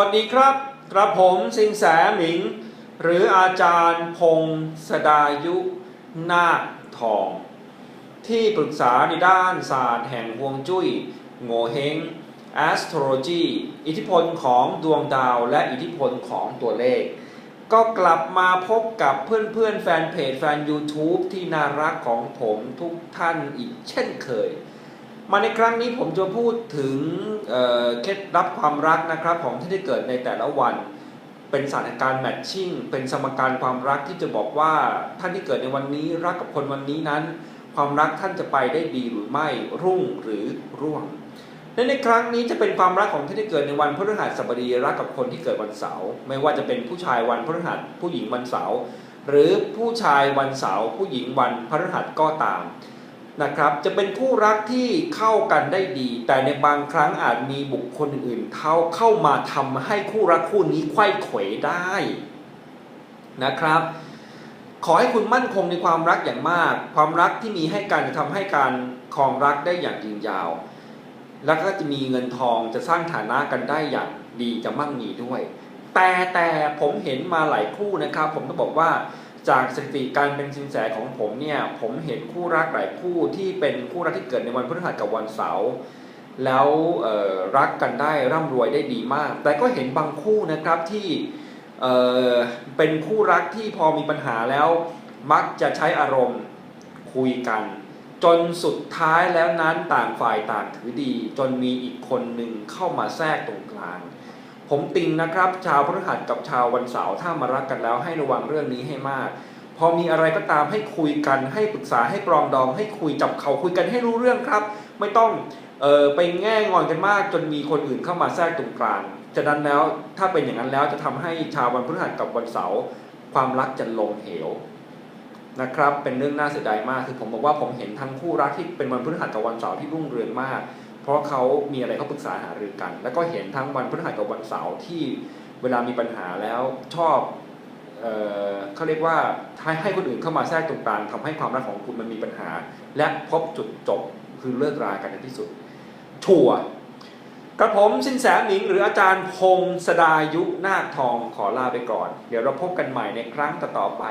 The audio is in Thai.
สวัสดีครับ กระผมสิงแสหมิง หรืออาจารย์พงศดายุนาคทอง ที่ปรึกษาในด้านศาสตร์แห่งฮวงจุ้ยโงเฮง astrology อิทธิพลของดวงดาวและอิทธิพลของตัวเลข ก็กลับมาพบกับเพื่อนๆ แฟนเพจแฟน YouTube ที่น่ารักของผมทุกท่านอีกเช่นเคย มาในครั้งนี้ผมจะพูดถึงเคล็ดลับความรักนะครับของที่ได้เกิดในแต่ละวัน เป็นสถานการณ์แมทชิ่งเป็นสมการความรักที่จะบอกว่าท่านที่เกิดในวันนี้รักกับคนวันนี้นั้น ความรักท่านจะไปได้ดีหรือไม่รุ่งหรือร่วงและในครั้งนี้จะเป็นความรักของท่านที่เกิดในวันพฤหัสบดีรักกับคนที่เกิดวันเสาร์ไม่ว่าจะเป็นผู้ชายวันพฤหัสผู้หญิงวันเสาร์หรือผู้ชายวันเสาร์ผู้หญิงวันพฤหัสก็ตาม นะครับ จะเป็นคู่รักที่เข้ากันได้ดี แต่ในบางครั้งอาจมีบุคคลอื่นๆเข้าเข้ามาทำให้คู่รักคู่นี้ไขว้เขวได้นะครับ ขอให้คุณมั่นคงในความรักอย่างมาก ความรักที่มีให้กันจะทำให้การครองรักได้อย่างยืนยาว แล้วก็จะมีเงินทองจะสร้างฐานะกันได้อย่างดีจะมั่งมีด้วย แต่แต่ผมเห็นมาหลายคู่นะครับ ผมต้องบอกว่า จากสถิติการเป็นสินแสของผมเนี่ยผมเห็นคู่รักหลายคู่ที่เป็นคู่รักที่เกิดในวันพฤหัสกับวันเสาร์แล้วรักกันได้ร่ำรวยได้ดีมาก แต่ก็เห็นบางคู่นะครับที่เเป็นคู่รักที่พอมีปัญหาแล้วมักจะใช้อารมณ์คุยกัน จนสุดท้ายแล้วนั้นต่างฝ่ายต่างถือดี จนมีอีกคนหนึ่งเข้ามาแทรกตรงกลาง ผมติงนะครับ ชาวพฤหัสกับชาววันเสาร์ถ้ามารักกันแล้วให้ระวังเรื่องนี้ให้มาก พอมีอะไรก็ตามให้คุยกัน ให้ปรึกษาให้ปรองดอง ให้คุยจับเขาคุยกันให้รู้เรื่องครับ ไม่ต้องเออไปแง่งอนกันมาก จนมีคนอื่นเข้ามาแทรกตรงกลางฉะนั้นแล้วถ้าเป็นอย่างนั้นแล้วจะทำให้ชาววันพฤหัสกับวันเสาร์ความรักจะลงเหวนะครับเป็นเรื่องน่าเสียดายมากคือผมบอกว่าผมเห็นทั้งคู่รักที่เป็นวันพฤหัสกับวันเสาร์ที่รุ่งเรืองมาก ราะเขามีอะไรเขาปรึกษาหารือกัน แล้วก็เห็นทั้งวันพฤหัสกับวันเสาร์ที่เวลามีปัญหาแล้วชอบเอ่อเขาเรียกว่าให้ให้คนอื่นเข้ามาแทรกตรงกลางทำให้ความรักของคุณมันมีปัญหา และพบจุดจบคือเลิกรากันในที่สุด ชัวกระผมสินแสหมิง หรืออาจารย์พงศดายุนาคทองขอลาไปก่อน เดี๋ยวเราพบกันใหม่ในครั้งต่อๆไป